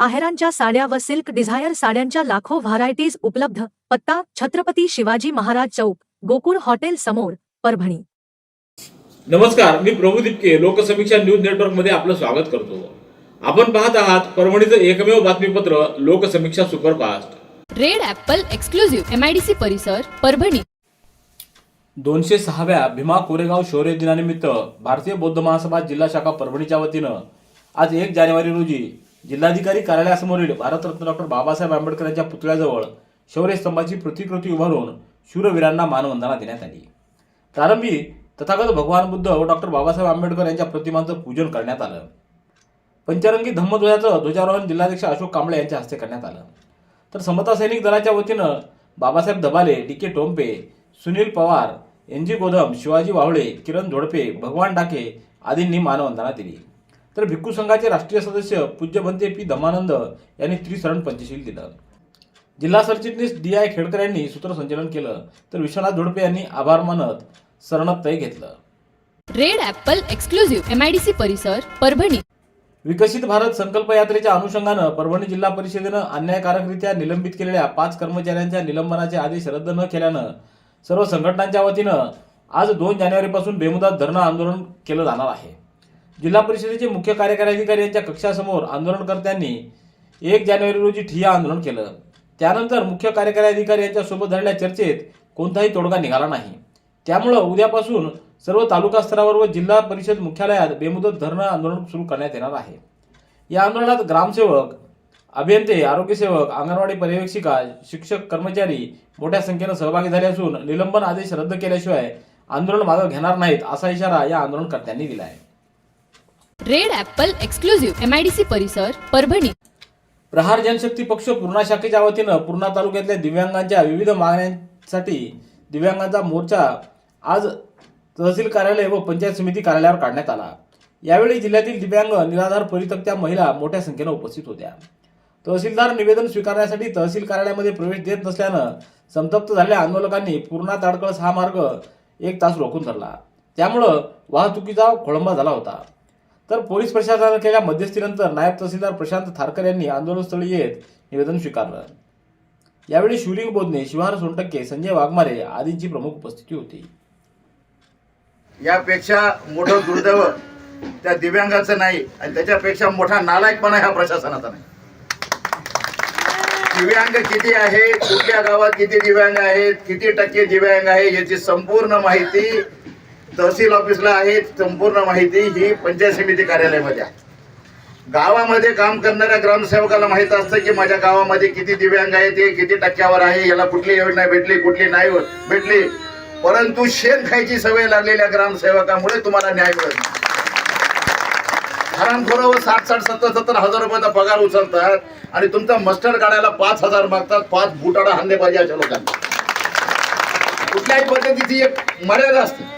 आहेरांच्या साड्या व silk Dzire साड्यांच्या लाखो व्हरायटीज उपलब्ध. पत्ता छत्रपती शिवाजी महाराज चौक गोकुळ हॉटेल समोर परभणी. नमस्कार मी प्रभू दिपके लोकसमीक्षा न्यूज नेटवर्कमध्ये आपलं स्वागत करतो. आपण पाहत आहात परभणीचं एकमेव बातमीपत्र Loksamiksha superfast. Red apple exclusive MIDC परिसर परभणी. दोनशे सहाव्या भीमा कोरेगाव शौर्य दिनानिमित्त भारतीय बौद्ध महासभा जिल्हा शाखा परभणीच्या वतीनं आज एक जानेवारी रोजी जिल्हाधिकारी कार्यालयासमोरील भारतरत्न डॉक्टर बाबासाहेब आंबेडकर यांच्या पुतळ्याजवळ शौर्य स्तंभाची प्रतिकृती उभारून शूरवीरांना मानवंदना देण्यात आली. प्रारंभी तथागत भगवान बुद्ध व डॉक्टर बाबासाहेब आंबेडकर यांच्या प्रतिमांचं पूजन करण्यात आलं. पंचरंगी धम्मध्वजाचं ध्वजारोहण जिल्हाध्यक्ष अशोक कांबळे यांच्या हस्ते करण्यात आलं. तर समता सैनिक दलाच्या वतीनं Babasaheb Dabale D K Tompe Sunil Pawar N G Godham Shivaji Wawale Kiran Zodpe Bhagwan Dake आदींनी मानवंदना दिली. तर भिक्खू संघाचे राष्ट्रीय सदस्य पूज्य बनते पी धमानंद यांनी त्रिसरण पंचशील दिलं. जिल्हा सरचिटणीस डी आय खेडकर यांनी सूत्रसंचलन केलं तर विश्वनाथ झोडपे यांनी आभार मानत सरणत तय घेतलं. रेड ॲपल एक्सक्लुझिव्ह एमआयडीसी परिसर परभणी. विकसित भारत संकल्प यात्रेच्या अनुषंगानं परभणी जिल्हा परिषदेनं अन्यायकारकरित्या निलंबित केलेल्या पाच कर्मचाऱ्यांच्या निलंबनाचे आदेश रद्द न केल्यानं सर्व संघटनांच्या वतीनं आज दोन जानेवारीपासून बेमुदत धरणं आंदोलन केलं जाणार आहे. जिल्हा परिषदेचे मुख्य कार्यकारी अधिकारी यांच्या कक्षासमोर आंदोलनकर्त्यांनी एक जानेवारी रोजी ठिय्या आंदोलन केलं. त्यानंतर मुख्य कार्यकारी अधिकारी यांच्यासोबत झालेल्या चर्चेत कोणताही तोडगा निघाला नाही. त्यामुळं उद्यापासून सर्व तालुका स्तरावर व जिल्हा परिषद मुख्यालयात बेमुदत धरणं आंदोलन सुरू करण्यात येणार आहे. या आंदोलनात ग्रामसेवक अभियंते आरोग्यसेवक अंगणवाडी पर्यवेक्षिका शिक्षक कर्मचारी मोठ्या संख्येनं सहभागी झाले असून निलंबन आदेश रद्द केल्याशिवाय आंदोलन मागं घेणार नाहीत असा इशारा या आंदोलनकर्त्यांनी दिला आहे रेड ऍपल एक्सक्लुझिव्ह एमआयडीसी परिसर परभणी. प्रहार जनशक्ती पक्ष पूर्णा शाखेच्या वतीनं पूर्णा तालुक्यातल्या दिव्यांगांच्या विविध मागण्यांसाठी दिव्यांगांचा मोर्चा आज तहसील कार्यालय व पंचायत समिती कार्यालयावर काढण्यात आला. यावेळी जिल्ह्यातील दिव्यांग निराधार परितक्त्या महिला मोठ्या संख्येनं उपस्थित होत्या. तहसीलदार निवेदन स्वीकारण्यासाठी तहसील कार्यालयामध्ये प्रवेश देत नसल्यानं संतप्त झालेल्या आंदोलकांनी पूर्णा ताडकळस हा मार्ग एक तास रोखून धरला. त्यामुळं वाहतुकीचा खोळंबा झाला होता. तर पोलीस प्रशासनानं केलेल्या मध्यस्थीनंतर नायब तहसीलदार प्रशांत थारकर यांनी आंदोलनस्थळी येत निवेदन स्वीकारलं. यावेळी शिवलिंग बोधने शिवहार सोनटक्के संजय वाघमारे आदींची प्रमुख उपस्थिती होती. यापेक्षा मोठं दुर्दैव त्या दिव्यांगाचं नाही आणि त्याच्यापेक्षा मोठा नालायकपणा ह्या प्रशासनाचा नाही. दिव्यांग किती आहे? कुठल्या गावात किती दिव्यांग आहेत? किती टक्के दिव्यांग आहे याची संपूर्ण माहिती तहसील ऑफिसला आहे संपूर्ण माहिती ही पंचायत समिती कार्यालयामध्ये आहे. गावामध्ये काम करणाऱ्या ग्रामसेवकाला माहीत असतं की माझ्या गावामध्ये किती दिव्यांग आहे ते किती टक्क्यावर आहे याला कुठली योजना भेटली कुठली नाही भेटली. परंतु शेण खायची सवय लागलेल्या ग्रामसेवकामुळे तुम्हाला न्याय मिळत नाही. हरामखोरावर साठ साठ सत्तर सत्तर हजार रुपयाचा पगार उचलतात आणि तुमचा मस्टर काढायला पाच हजार मागतात पाच बुटाडा हाणले पाहिजे अशा लोकांना. कुठल्याही पद्धतीची एक मर्यादा असते.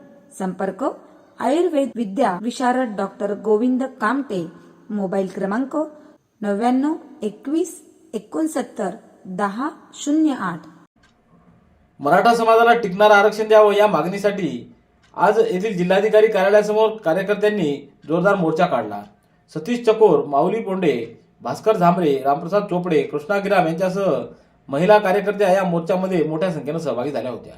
संपर्क आयुर्वेद विद्या विशारद डॉक्टर गोविंद कामटे मोबाईल क्रमांक नव्याण्णव एकवीस एकोणसत्तर दहा शून्य आठ. मराठा समाजाला टिकणारं आरक्षण द्यावं या मागणीसाठी आज येथील जिल्हाधिकारी कार्यालयासमोर कार्यकर्त्यांनी जोरदार मोर्चा काढला. सतीश चकोर माऊली पोंडे भास्कर झांबरे रामप्रसाद चोपडे कृष्णा गिराम यांच्यासह महिला कार्यकर्त्या या मोर्चामध्ये मोठ्या संख्येनं सहभागी झाल्या होत्या.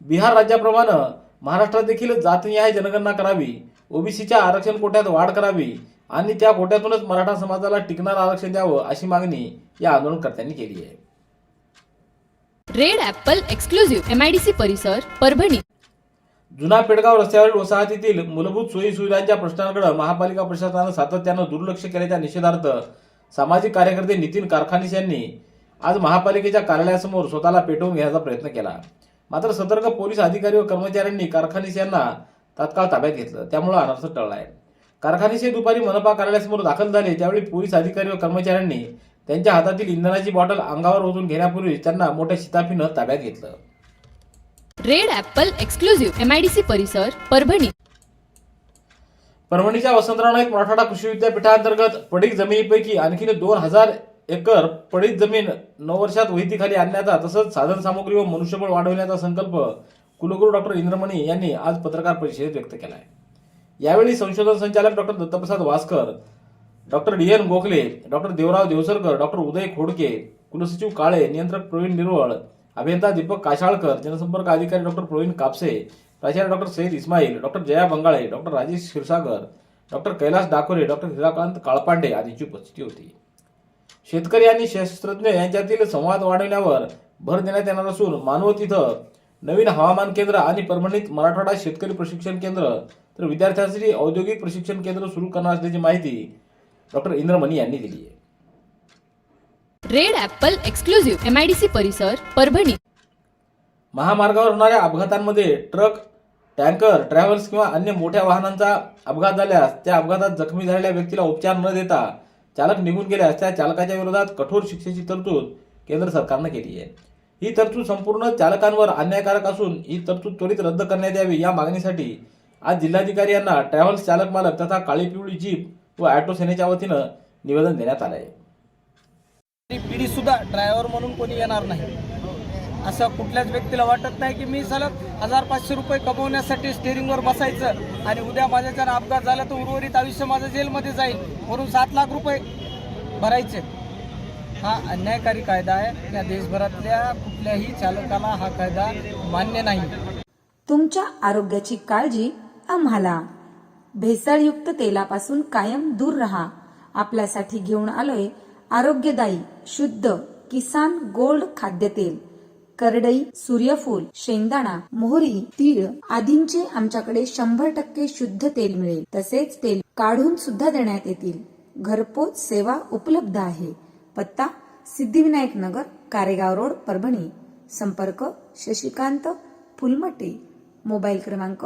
बिहार राज्याप्रमाणे महाराष्ट्रात देखील जातनिहाय जनगणना करावी. ओबीसीच्या आरक्षण कोट्यात वाढ करावी. आणि त्या कोट्यातूनच मराठा समाजाला टिकणारं आरक्षण द्यावं अशी मागणी या आंदोलनकर्त्यांनी केली आहे. Red apple exclusive M I D C परिसर परभणी. जुना पेडगाव रस्त्यावरील वसाहतीतील मूलभूत सोयी सुविधांच्या प्रश्नांकडे महापालिका प्रशासनानं सातत्यानं दुर्लक्ष केल्याच्या निषेधार्थ सामाजिक कार्यकर्ते नितीन कारखानीस यांनी आज महापालिकेच्या कार्यालयासमोर स्वतःला पेटवून घेण्याचा प्रयत्न केला. मात्र सतर्क पोलीस अधिकारी व कर्मचाऱ्यांनी कारखानीस यांना तात्काळ ताब्यात घेतलं. त्यामुळे अनर्थ टळलाय. कारखानीस हे दुपारी मनपा कार्यालयासमोर दाखल झाले त्यावेळी पोलीस अधिकारी व कर्मचाऱ्यांनी त्यांच्या हातातील इंधनाची बॉटल अंगावर ओतून घेण्यापूर्वी त्यांना मोठ्या शिताफीनं ताब्यात घेतलं. Red apple exclusive M I D C परिसर परभणी. परभणीच्या वसंतराव नाईक मराठवाडा कृषी विद्यापीठांतर्गत पडीक जमिनीपैकी आणखीन दोन हजार एकर पडीत जमीन नऊ वर्षात वहितीखाली आणण्याचा तसंच साधनसामुग्री व मनुष्यबळ वाढवण्याचा संकल्प कुलगुरू डॉक्टर इंद्रमणी यांनी आज पत्रकार परिषदेत व्यक्त केला आहे यावेळी संशोधन संचालक doctor Dattaprasad Waskar doctor D N Gokhale doctor Devrao Devsarkar doctor Uday Khodke कुलसचिव काळे नियंत्रक प्रवीण निरवळ अभियंता दीपक काशाळकर जनसंपर्क अधिकारी डॉक्टर प्रवीण कापसे प्राचार्य doctor Saeed Ismail doctor Jaya Bangale doctor Rajesh Kshirsagar doctor Kailas Dakore doctor Hirakant Kalpande आदींची उपस्थिती होती. शेतकरी आणि शास्त्रज्ञ यांच्यातील संवाद वाढवण्यावर भर देण्यात येणार असून मानवत इथं नवीन हवामान केंद्र आणि परभणीत मराठवाडा शेतकरी प्रशिक्षण केंद्र तर विद्यार्थ्यांसाठी औद्योगिक प्रशिक्षण केंद्र सुरू करणार असल्याची माहिती डॉक्टर इंद्रमणी यांनी दिली आहे. Red apple exclusive M I D C परिसर परभणी. महामार्गावर होणाऱ्या अपघातांमध्ये ट्रक टँकर ट्रॅव्हल्स किंवा अन्य मोठ्या वाहनांचा अपघात झाल्यास त्या अपघातात जखमी झालेल्या व्यक्तीला उपचार न देता चालक निघून गेल्यास त्या चालकाच्या विरोधात कठोर शिक्षेची तरतूद केंद्र सरकारनं केली आहे. ही तरतूद संपूर्ण चालकांवर अन्यायकारक असून ही तरतूद त्वरित रद्द करण्यात यावी या मागणीसाठी आज जिल्हाधिकारी यांना ट्रॅव्हल्स चालक मालक तथा काळी पिवळी जीप व ऑटो सेनेच्या वतीनं निवेदन देण्यात आलं आहे पिढी सुद्धा ड्रायव्हर म्हणून कोणी येणार नाही. असं कुठल्याच व्यक्तीला वाटत नाही की मी सलग हजार पाचशे रुपये कमवण्यासाठी स्टेअरिंगवर बसायचं आणि उद्या माझ्याच्यानं अपघात झाला तर उर्वरित आयुष्य माझं जेलमध्ये जाईल. म्हणून सात लाख रुपये भरायचे. हा अन्यायकारी कायदा आहे. या देशभरातल्या कुठल्याही चालकाला हा कायदा मान्य नाही. तुमच्या आरोग्याची काळजी आम्हाला. भेसळयुक्त तेलापासून कायम दूर राहा. आपल्यासाठी घेऊन आलोय आरोग्यदायी शुद्ध किसान गोल्ड खाद्यतेल. करडई सूर्यफूल शेंगदाणा मोहरी तीळ आदींचे आमच्याकडे शंभर टक्के शुद्ध तेल मिळेल. तसेच तेल काढून सुद्धा देण्यात येतील. घरपोच सेवा उपलब्ध आहे. पत्ता सिद्धिविनायक नगर कारेगाव रोड परभणी. संपर्क शशिकांत फुलमटे. मोबाईल क्रमांक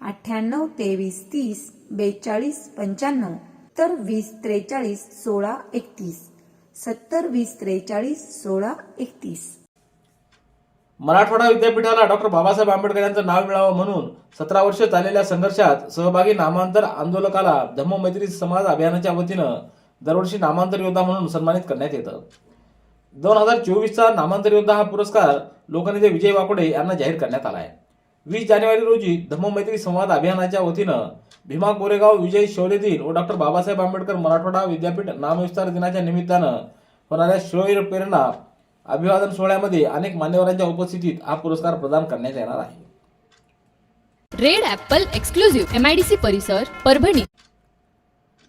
अठ्ठ्याण्णव तेवीस तीस बेचाळीस पंच्याण्णव तर वीस त्रेचाळीस सोळा एकतीस. सत्तर वीस त्रेचाळीस सोळा एकतीस. मराठवाडा विद्यापीठाला डॉक्टर बाबासाहेब आंबेडकर यांचं नाव मिळावं म्हणून सतरा वर्ष चाललेल्या संघर्षात सहभागी नामांतर आंदोलकाला धम्ममैत्री समाज अभियानाच्या वतीनं दरवर्षी नामांतर योद्धा म्हणून सन्मानित करण्यात येतं. दोन हजार चोवीसचा नामांतर योद्धा हा पुरस्कार लोकनेते विजय वाकोडे यांना जाहीर करण्यात आला आहे वीस जानेवारी रोजी धम्ममैत्री संवाद अभियानाच्या वतीनं भीमा कोरेगाव विजय शौर्य दिन व डॉक्टर बाबासाहेब आंबेडकर मराठवाडा विद्यापीठ नामविस्तार दिनाच्या निमित्तानं होणाऱ्या शौर्य प्रेरणा अभिवादन सोहळ्यामध्ये अनेक मान्यवरांच्या उपस्थितीत हा पुरस्कार प्रदान करण्यात येणार आहे. Red apple exclusive M I D C परिसर परभणी.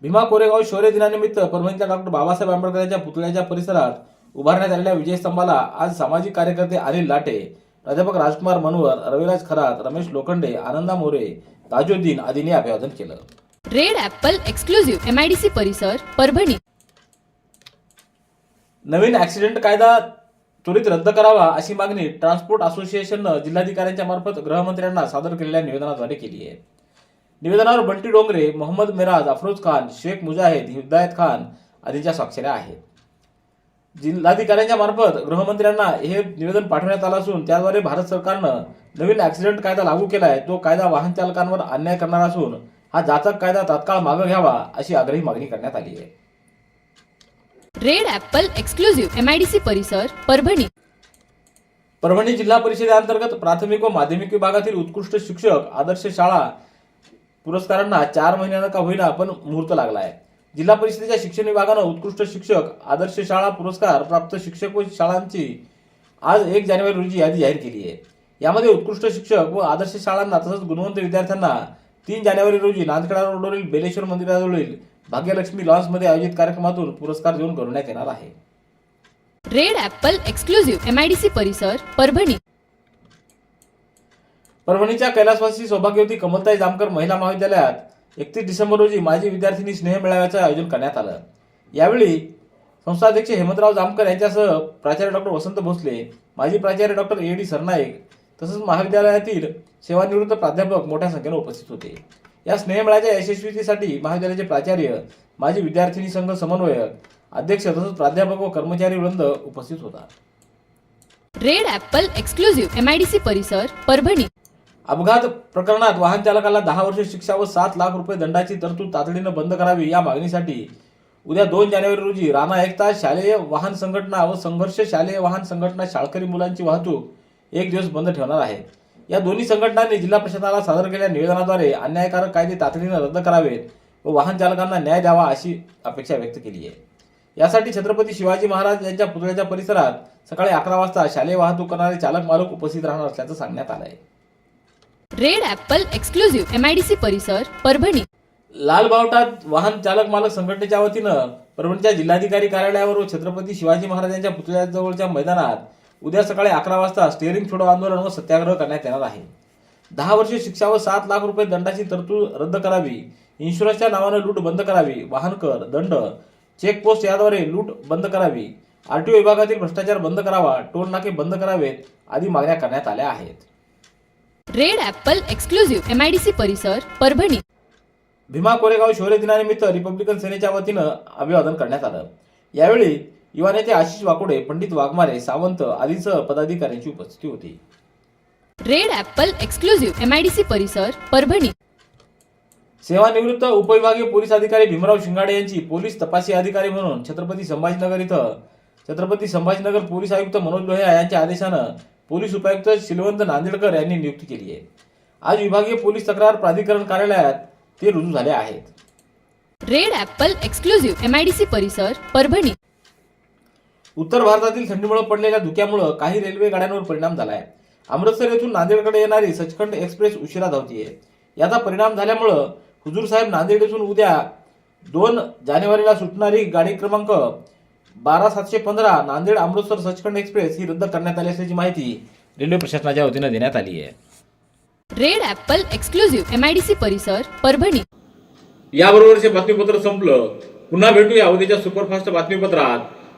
भीमा कोरेगाव शौर्य दिनानिमित्त परभणीच्या डॉक्टर बाबासाहेब आंबेडकर यांच्या पुतळ्याच्या परिसरात उभारण्यात आलेल्या विजयस्तंभाला आज सामाजिक कार्यकर्ते अनिल लाटे प्राध्यापक राजकुमार मनवर रविराज खरात रमेश लोखंडे आनंदा मोरे ताजुद्दीन आदींनी अभिवादन केलं. Red apple exclusive M I D C परिसर परभणी. नवीन ऍक्सिडेंट कायदा त्वरित रद्द करावा अशी मागणी ट्रान्सपोर्ट असोसिएशननं जिल्हाधिकाऱ्यांच्या मार्फत गृहमंत्र्यांना सादर केलेल्या निवेदनाद्वारे केली आहे. निवेदनावर बंटी डोंगरे मोहम्मद मिराज अफरोज खान शेख मुजाहिद हिदायत खान आदींच्या स्वाक्षऱ्या आहेत. जिल्हाधिकाऱ्यांच्या मार्फत गृहमंत्र्यांना हे निवेदन पाठवण्यात आलं असून त्याद्वारे भारत सरकारनं नवीन ऍक्सिडेंट कायदा लागू केला आहे तो कायदा वाहन चालकांवर अन्याय करणारा असून हा जाचक कायदा तात्काळ मागं घ्यावा अशी आग्रही मागणी करण्यात आली आहे. रेड ऍपल एक्सक्लुझिव्ह एमआयडीसी परिसर परभणी. परभणी जिल्हा परिषदेअंतर्गत प्राथमिक व माध्यमिक विभागातील उत्कृष्ट शिक्षक आदर्श शाळा पुरस्कारांना चार महिन्यानं का होईना पण मुहूर्त लागला आहे. जिल्हा परिषदेच्या शिक्षण विभागानं उत्कृष्ट शिक्षक आदर्श शाळा पुरस्कार प्राप्त शिक्षक व शाळांची आज एक जानेवारी रोजी यादी जाहीर केली आहे. यामध्ये उत्कृष्ट शिक्षक व आदर्श शाळांना तसंच गुणवंत विद्यार्थ्यांना तीन जानेवारी रोजी नांदखेडा रोडवरील बेलेश्वर मंदिराजवळील भाग्यलक्ष्मी लॉन्समध्ये आयोजित कार्यक्रमातून पुरस्कार देऊन गौरवण्यात येणार आहे. Red apple exclusive M I D C परिसर परभणी. परभणीच्या कैलासवासी सौभाग्यवती कमलताई जामकर महिला महाविद्यालयात एकतीस डिसेंबर रोजी माजी विद्यार्थिनी स्नेह मेळाव्याचं आयोजन करण्यात आलं. यावेळी संस्थाध्यक्ष हेमंतराव जामकर यांच्यासह प्राचार्य डॉक्टर वसंत भोसले माजी प्राचार्य डॉक्टर ए डी सरनाईक तसंच महाविद्यालयातील सेवानिवृत्त प्राध्यापक मोठ्या संख्येने उपस्थित होते. या स्नेहमेळ्याच्या यशस्वीतेसाठी महाविद्यालयाचे प्राचार्य माजी विद्यार्थिनी संघ समन्वयक अध्यक्ष तसंच प्राध्यापक व कर्मचारी वृंद उपस्थित होता. Red apple exclusive M I D C परिसर परभणी. अपघात प्रकरणात वाहन चालकाला दहा वर्ष शिक्षा व सात लाख रुपये दंडाची तरतूद तातडीनं बंद करावी या मागणीसाठी उद्या दोन जानेवारी रोजी राणा एकता शालेय वाहन संघटना व संघर्ष शालेय वाहन संघटना शाळकरी मुलांची वाहतूक एक दिवस बंद ठेवणार आहे. या दोन्ही संघटनांनी जिल्हा प्रशासनाला सादर केलेल्या निवेदनाद्वारे अन्यायकारक कायदे तातडीनं रद्द करावेत व वाहन चालकांना न्याय द्यावा अशी अपेक्षा व्यक्त केली आहे. यासाठी छत्रपती शिवाजी महाराज यांच्या पुतळ्याच्या परिसरात सकाळी अकरा वाजता शालेय वाहतूक करणारे चालक मालक उपस्थित राहणार असल्याचं सांगण्यात आलं आहे red apple exclusive M I D C परिसर परभणी. लाल बावटात वाहन चालक मालक संघटनेच्या वतीनं परभणीच्या जिल्हाधिकारी कार्यालयावर व छत्रपती शिवाजी महाराजांच्या पुतळ्याजवळच्या मैदानात उद्या सकाळी अकरा वाजता स्टेअरिंग छोडो आंदोलन व सत्याग्रह करण्यात येणार आहे. दहा वर्षे शिक्षा व सात लाख रुपये दंडाची तरतूद रद्द करावी इन्शुरन्सच्या नावानं लूट बंद करावी वाहन कर दंड चेकपोस्ट याद्वारे लूट बंद करावी आरटीओ विभागातील भ्रष्टाचार बंद करावा टोल नाके बंद करावेत आदी मागण्या करण्यात आल्या आहेत. Red apple exclusive M I D C परिसर परभणी. भीमा कोरेगाव शौर्य दिनानिमित्त रिपब्लिकन सेनेच्या वतीनं अभिवादन करण्यात आलं. यावेळी युवा नेते आशिष वाकोडे पंडित वाघमारे सावंत आदींसह पदाधिकाऱ्यांची उपस्थिती होती. Red apple exclusive M I D C परिसर परभणी. सेवानिवृत्त उपविभागीय पोलीस अधिकारी भीमराव शिंगाडे यांची पोलीस तपासी अधिकारी म्हणून छत्रपती संभाजीनगर इथं छत्रपती संभाजीनगर पोलीस आयुक्त मनोज लोहिया यांच्या आदेशानं पोलीस उपायुक्त शिलवंत नांदेडकर यांनी नियुक्ती केली आहे. आज विभागीय पोलीस तक्रार प्राधिकरण कार्यालयात ते रुजू झाले आहेत. Red apple exclusive M I D C परिसर परभणी. उत्तर भारतातील थंडीमुळे पडलेल्या धुक्यामुळे काही रेल्वे गाड्यांवर परिणाम झालाय. अमृतसर येथून नांदेडकडे येणारी सचखंड एक्सप्रेस उशिरा धावतीये. याचा परिणाम झाल्यामुळं हुजूर साहेब नांदेड येथून उद्या दोन जानेवारीला सुटणारी गाडी क्रमांक बारा सातशे पंधरा नांदेड अमृतसर सचखंड एक्सप्रेस ही रद्द करण्यात आली असल्याची माहिती रेल्वे प्रशासनाच्या वतीनं देण्यात आली आहे. Red apple exclusive M I D C परिसर परभणी. याबरोबरचे बातमीपत्र संपलं. पुन्हा भेटूया उद्याच्या सुपरफास्ट बातमीपत्रात.